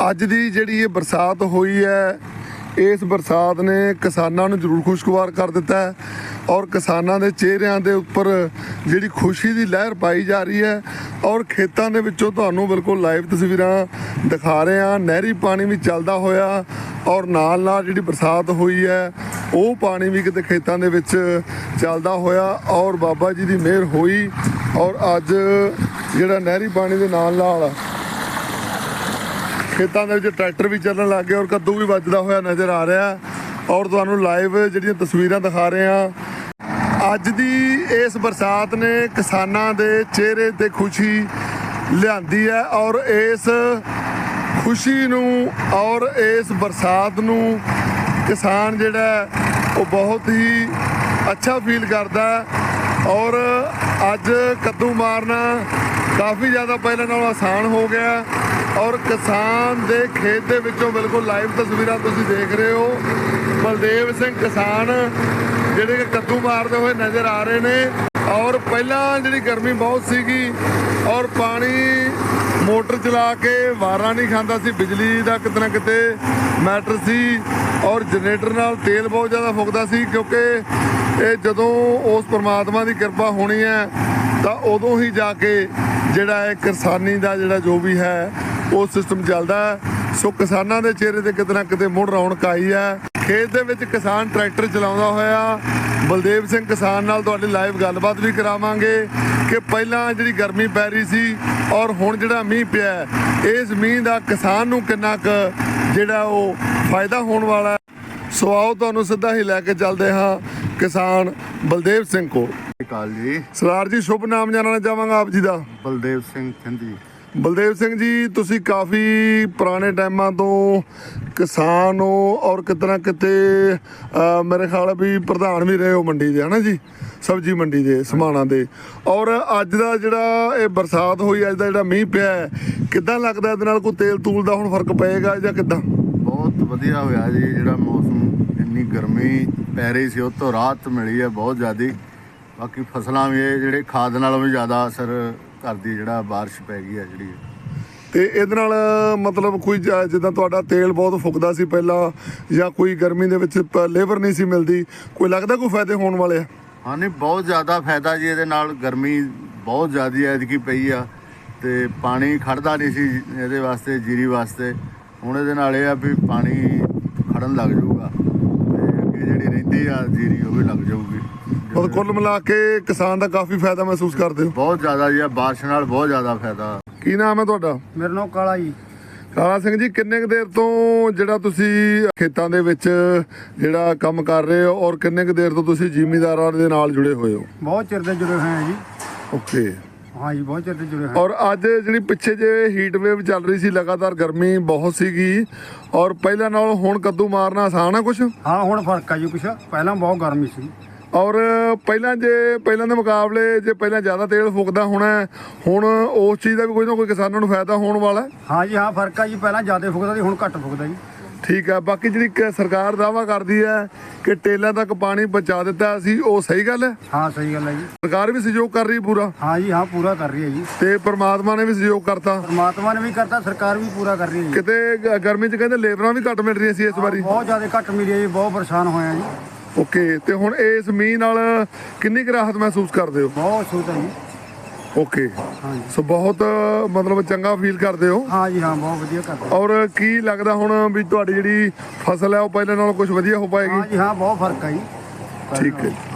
ਅੱਜ ਦੀ ਜਿਹੜੀ ਇਹ ਬਰਸਾਤ ਹੋਈ ਹੈ, ਇਸ ਬਰਸਾਤ ਨੇ ਕਿਸਾਨਾਂ ਨੂੰ ਜ਼ਰੂਰ ਖੁਸ਼ਗਵਾਰ ਕਰ ਦਿੱਤਾ ਹੈ ਔਰ ਕਿਸਾਨਾਂ ਦੇ ਚਿਹਰਿਆਂ ਦੇ ਉੱਪਰ ਜਿਹੜੀ ਖੁਸ਼ੀ ਦੀ ਲਹਿਰ ਪਾਈ ਜਾ ਰਹੀ ਹੈ ਔਰ ਖੇਤਾਂ ਦੇ ਵਿੱਚੋਂ ਤੁਹਾਨੂੰ ਬਿਲਕੁਲ ਲਾਈਵ ਤਸਵੀਰਾਂ ਦਿਖਾ ਰਹੇ ਹਾਂ। ਨਹਿਰੀ ਪਾਣੀ ਵੀ ਚੱਲਦਾ ਹੋਇਆ ਔਰ ਨਾਲ ਨਾਲ ਜਿਹੜੀ ਬਰਸਾਤ ਹੋਈ ਹੈ, ਉਹ ਪਾਣੀ ਵੀ ਕਿਤੇ ਖੇਤਾਂ ਦੇ ਵਿੱਚ ਚੱਲਦਾ ਹੋਇਆ ਔਰ ਬਾਬਾ ਜੀ ਦੀ ਮਿਹਰ ਹੋਈ ਔਰ ਅੱਜ ਜਿਹੜਾ ਨਹਿਰੀ ਪਾਣੀ ਦੇ ਨਾਲ ਨਾਲ ਖੇਤਾਂ ਦੇ ਵਿੱਚ ਟਰੈਕਟਰ ਵੀ ਚੱਲਣ ਲੱਗ ਗਏ ਔਰ ਕੱਦੂ ਵੀ ਵੱਜਦਾ ਹੋਇਆ ਨਜ਼ਰ ਆ ਰਿਹਾ ਔਰ ਤੁਹਾਨੂੰ ਲਾਈਵ ਜਿਹੜੀਆਂ ਤਸਵੀਰਾਂ ਦਿਖਾ ਰਹੇ ਹਾਂ। ਅੱਜ ਦੀ ਇਸ ਬਰਸਾਤ ਨੇ ਕਿਸਾਨਾਂ ਦੇ ਚਿਹਰੇ ਤੇ ਖੁਸ਼ੀ ਲਿਆਂਦੀ ਹੈ ਔਰ ਇਸ ਖੁਸ਼ੀ ਨੂੰ ਔਰ ਇਸ ਬਰਸਾਤ ਨੂੰ ਕਿਸਾਨ ਜਿਹੜਾ ਉਹ ਬਹੁਤ ਹੀ ਅੱਛਾ ਫੀਲ ਕਰਦਾ ਔਰ ਅੱਜ ਕੱਦੂ ਮਾਰਨਾ ਕਾਫੀ ਜ਼ਿਆਦਾ ਪਹਿਲਾਂ ਨਾਲੋਂ ਆਸਾਨ ਹੋ ਗਿਆ ਔਰ ਕਿਸਾਨ ਦੇ ਖੇਤ ਦੇ ਵਿੱਚੋਂ ਬਿਲਕੁਲ ਲਾਈਵ ਤਸਵੀਰਾਂ ਤੁਸੀਂ ਦੇਖ ਰਹੇ ਹੋ। ਬਲਦੇਵ ਸਿੰਘ ਕਿਸਾਨ, ਜਿਹੜੇ ਕਿ ਕੱਦੂ ਮਾਰਦੇ ਹੋਏ ਨਜ਼ਰ ਆ ਰਹੇ ਨੇ। ਔਰ ਪਹਿਲਾਂ ਜਿਹੜੀ ਗਰਮੀ ਬਹੁਤ ਸੀਗੀ, ਔਰ ਪਾਣੀ ਮੋਟਰ ਚਲਾ ਕੇ ਵਾਰਾ ਨਹੀਂ ਖਾਂਦਾ ਸੀ, ਬਿਜਲੀ ਦਾ ਕਿਤੇ ਨਾ ਕਿਤੇ ਮੈਟਰ ਸੀ, ਔਰ ਜਨਰੇਟਰ ਨਾਲ ਤੇਲ ਬਹੁਤ ਜ਼ਿਆਦਾ ਫੁਕਦਾ ਸੀ, ਕਿਉਂਕਿ ਇਹ ਜਦੋਂ ਉਸ ਪਰਮਾਤਮਾ ਦੀ ਕਿਰਪਾ ਹੋਣੀ ਹੈ, ਤਾਂ ਉਦੋਂ ਹੀ ਜਾ ਕੇ ਜਿਹੜਾ ਹੈ ਕਿਸਾਨੀ ਦਾ ਜਿਹੜਾ ਜੋ ਵੀ ਹੈ ਉਹ ਸਿਸਟਮ ਚੱਲਦਾ। ਸੋ ਕਿਸਾਨਾਂ ਦੇ ਚਿਹਰੇ ਤੇ ਕਿਤੇ ਨਾ ਕਿਤੇ ਮੁੜ ਰੌਣਕ ਆਈ ਹੈ। ਖੇਤ ਦੇ ਵਿੱਚ ਕਿਸਾਨ ਟਰੈਕਟਰ ਚਲਾਉਂਦਾ ਹੋਇਆ। ਬਲਦੇਵ ਸਿੰਘ ਕਿਸਾਨ ਨਾਲ ਤੁਹਾਡੀ ਲਾਈਵ ਗੱਲਬਾਤ ਵੀ ਕਰਾਵਾਂਗੇ ਕਿ ਪਹਿਲਾਂ ਜਿਹੜੀ ਗਰਮੀ ਪੈ ਰਹੀ ਸੀ ਔਰ ਹੁਣ ਜਿਹੜਾ ਮੀਂਹ ਪਿਆ ਇਸ ਮੀਂਹ ਦਾ ਕਿਸਾਨ ਨੂੰ ਕਿੰਨਾ ਕੁ ਜਿਹੜਾ ਉਹ ਫਾਇਦਾ ਹੋਣ ਵਾਲਾ ਸੋ ਆਓ ਤੁਹਾਨੂੰ ਸਿੱਧਾ ਹੀ ਲੈ ਕੇ ਚੱਲਦੇ ਹਾਂ ਕਿਸਾਨ ਬਲਦੇਵ ਸਿੰਘ ਕੋਲ। ਸਤਿ ਸ਼੍ਰੀ ਅਕਾਲ ਜੀ। ਸਰਦਾਰ ਜੀ ਸ਼ੁਭ ਨਾਮ ਜਾਣਨਾ ਚਾਹਾਂਗਾ ਆਪ ਜੀ ਦਾ। ਬਲਦੇਵ ਸਿੰਘ ਸਿੰਧੀ ਬਲਦੇਵ ਸਿੰਘ ਜੀ ਤੁਸੀਂ ਕਾਫੀ ਪੁਰਾਣੇ ਟਾਈਮਾਂ ਤੋਂ ਕਿਸਾਨ ਹੋ ਔਰ ਕਿਤੇ ਨਾ ਕਿਤੇ ਮੇਰੇ ਖਿਆਲ ਵੀ ਪ੍ਰਧਾਨ ਵੀ ਰਹੇ ਹੋ ਮੰਡੀ ਦੇ ਹਨਾ ਜੀ? ਸਬਜੀ ਮੰਡੀ ਦੇ ਸਮਾਣਾ ਦੇ। ਔਰ ਅੱਜ ਦਾ ਜਿਹੜਾ ਇਹ ਬਰਸਾਤ ਹੋਈ ਅੱਜ ਦਾ ਜਿਹੜਾ ਮੀਂਹ ਪਿਆ ਹੈ, ਕਿੱਦਾਂ ਲੱਗਦਾ ਇਹਦੇ ਨਾਲ? ਕੋਈ ਤੇਲ ਤੂਲ ਦਾ ਹੁਣ ਫ਼ਰਕ ਪਏਗਾ ਜਾਂ ਕਿੱਦਾਂ? ਬਹੁਤ ਵਧੀਆ ਹੋਇਆ ਜੀ ਜਿਹੜਾ ਮੌਸਮ ਇੰਨੀ ਗਰਮੀ ਪੈ ਰਹੀ ਸੀ ਉਹ ਤੋਂ ਰਾਹਤ ਮਿਲੀ ਹੈ ਬਹੁਤ ਜ਼ਿਆਦੀ। ਬਾਕੀ ਫਸਲਾਂ ਵੀ ਇਹ ਜਿਹੜੇ ਖਾਦ ਨਾਲੋਂ ਵੀ ਜ਼ਿਆਦਾ ਅਸਰ ਕਰਦੀ ਜਿਹੜਾ ਬਾਰਿਸ਼ ਪੈ ਗਈ ਹੈ ਜਿਹੜੀ। ਤੇ ਇਹਦੇ ਨਾਲ ਮਤਲਬ ਕੋਈ ਜਿੱਦਾਂ ਤੁਹਾਡਾ ਤੇਲ ਬਹੁਤ ਫੁਕਦਾ ਸੀ ਪਹਿਲਾਂ ਜਾਂ ਕੋਈ ਗਰਮੀ ਦੇ ਵਿੱਚ ਲੇਬਰ ਨਹੀਂ ਸੀ ਮਿਲਦੀ ਕੋਈ ਲੱਗਦਾ ਕੋਈ ਫਾਇਦੇ ਹੋਣ ਵਾਲੇ ਆ? ਹਾਂ ਨਹੀਂ ਬਹੁਤ ਜ਼ਿਆਦਾ ਫਾਇਦਾ ਜੀ ਇਹਦੇ ਨਾਲ ਗਰਮੀ ਬਹੁਤ ਜ਼ਿਆਦੀ ਐਤਕੀ ਪਈ ਆ। ਤੇ ਪਾਣੀ ਖੜਦਾ ਨਹੀਂ ਸੀ ਇਹਦੇ ਵਾਸਤੇ ਜੀਰੀ ਵਾਸਤੇ। ਹੁਣ ਇਹਦੇ ਨਾਲ ਇਹ ਆ ਵੀ ਪਾਣੀ ਖੜਨ ਲੱਗ ਜਾਊਗਾ। ਜਿਹੜੀ ਰਹਿੰਦੀ ਆ ਜੀਰੀ ਉਹ ਵੀ ਲੱਗ ਜਾਊਗੀ। ਮਤਲਬ ਕੁੱਲ ਮਿਲਾ ਕੇ ਕਿਸਾਨ ਦਾ ਕਾਫੀ ਫਾਇਦਾ ਮਹਿਸੂਸ ਕਰਦੇ ਹੋ? ਬਹੁਤ ਜ਼ਿਆਦਾ ਜੀ ਆ ਬਾਰਿਸ਼ ਨਾਲ ਬਹੁਤ ਜ਼ਿਆਦਾ ਫਾਇਦਾ। ਕੀ ਨਾਮ ਹੈ ਤੁਹਾਡਾ? ਮੇਰਾ ਨਾਮ ਕਾਲਾ ਜੀ। ਕਾਲਾ ਸਿੰਘ ਜੀ ਕਿੰਨੇ ਕੁ ਦੇਰ ਤੋਂ ਜਿਹੜਾ ਤੁਸੀਂ ਖੇਤਾਂ ਦੇ ਵਿੱਚ ਜਿਹੜਾ ਕੰਮ ਕਰ ਰਹੇ ਹੋ ਔਰ ਕਿੰਨੇ ਕੁ ਦੇਰ ਤੋਂ ਤੁਸੀਂ ਜ਼ਿਮੀਂਦਾਰਾਂ ਦੇ ਨਾਲ ਜੁੜੇ ਹੋਏ ਹੋ? ਬਹੁਤ ਚਿਰ ਦੇ ਜੁੜੇ ਹੋਏ ਆ ਜੀ। ਓਕੇ। ਹਾਂ ਜੀ ਬਹੁਤ ਚਿਰ ਦੇ ਜੁੜੇ ਹੋਏ ਔਰ ਅੱਜ ਜਿਹੜੀ ਪਿੱਛੇ ਜੇ ਹੀਟ ਵੇਵ ਚੱਲ ਰਹੀ ਸੀ ਲਗਾਤਾਰ ਗਰਮੀ ਬਹੁਤ ਸੀਗੀ। ਔਰ ਪਹਿਲਾਂ ਨਾਲੋਂ ਹੁਣ ਕੱਦੂ ਮਾਰਨਾ ਆਸਾਨ ਆ ਕੁਛ? ਹਾਂ ਹੁਣ ਫ਼ਰਕ ਆ ਜੀ ਕੁਛ। ਪਹਿਲਾਂ ਬਹੁਤ ਗਰਮੀ ਸੀ। ਔਰ ਪਹਿਲਾਂ ਜੇ ਪਹਿਲਾਂ ਦੇ ਮੁਕਾਬਲੇ ਜੇ ਪਹਿਲਾਂ ਜ਼ਿਆਦਾ ਤੇਲ ਫੁਕਦਾ ਹੋਣਾ ਹੈ, ਹੁਣ ਉਸ ਚੀਜ਼ ਦਾ ਵੀ ਕੋਈ ਨਾ ਕੋਈ ਕਿਸਾਨਾਂ ਨੂੰ ਫਾਇਦਾ ਹੋਣ ਵਾਲਾ। ਹੈ। ਹਾਂ ਜੀ ਹਾਂ ਫ਼ਰਕ ਆ ਜੀ। ਪਹਿਲਾਂ ਜ਼ਿਆਦਾ ਫੁਕਦਾ ਸੀ ਹੁਣ ਘੱਟ ਫੁਕਦਾ ਜੀ। ਠੀਕ ਹੈ ਬਾਕੀ ਜਿਹੜੀ ਕ- ਸਰਕਾਰ ਦਾਵਾ ਕਰਦੀ ਹੈ ਕਿ ਟੇਲਾਂ ਤੱਕ ਪਾਣੀ ਪਹੁੰਚਾ ਦਿੱਤਾ ਸੀ ਉਹ ਸਹੀ ਗੱਲ ਹੈ? ਹਾਂ ਸਹੀ ਗੱਲ ਹੈ ਜੀ। ਸਰਕਾਰ ਵੀ ਸਹਿਯੋਗ ਕਰ ਰਹੀ ਪੂਰਾ? ਹਾਂ ਜੀ ਹਾਂ ਪੂਰਾ ਕਰ ਰਹੀ ਹੈ ਜੀ। ਤੇ ਪ੍ਰਮਾਤਮਾ ਨੇ ਵੀ ਸਹਿਯੋਗ ਕਰਤਾ? ਪਰਮਾਤਮਾ ਨੇ ਵੀ ਕਰਤਾ ਸਰਕਾਰ ਵੀ ਪੂਰਾ ਕਰ ਰਹੀ ਹੈ ਜੀ। ਕਿਤੇ ਗ- ਗਰਮੀ 'ਚ ਕਹਿੰਦੇ ਲੇਬਰਾਂ ਵੀ ਘੱਟ ਮਿਲ ਰਹੀਆਂ ਸੀ ਇਸ ਵਾਰੀ। ਬਹੁਤ ਜ਼ਿਆਦਾ ਘੱਟ ਮਿਲੀ ਹੈ ਜੀ ਬਹੁਤ ਪਰੇਸ਼ਾਨ ਹੋਏ ਆ ਜੀ। ਓਕੇ ਤੇ ਹੁਣ ਇਸ ਮੀਂਹ ਨਾਲ ਕਿੰਨੀ ਕੁ ਰਾਹਤ ਮਹਿਸੂਸ ਕਰਦੇ ਹੋ? ਬਹੁਤ ਸੂਤ ਹੈ ਜੀ। ਓਕੇ। ਹਾਂ ਜੀ ਸੋ ਬਹੁਤ ਮਤਲਬ ਚੰਗਾ ਫੀਲ ਕਰਦੇ ਹੋ? ਹਾਂ ਜੀ ਹਾਂ ਬਹੁਤ ਵਧੀਆ ਕਰਦਾ ਔਰ ਕੀ ਲੱਗਦਾ ਹੁਣ ਵੀ ਤੁਹਾਡੀ ਜਿਹੜੀ ਫਸਲ ਹੈ ਉਹ ਪਹਿਲਾਂ ਨਾਲੋਂ ਕੁਝ ਵਧੀਆ ਹੋ ਹਾਂ ਪਾਏਗੀ? ਜੀ ਹਾਂ ਬਹੁਤ ਫ਼ਰਕ ਆ ਜੀ। ਠੀਕ ਹੈ ਹਾਂ।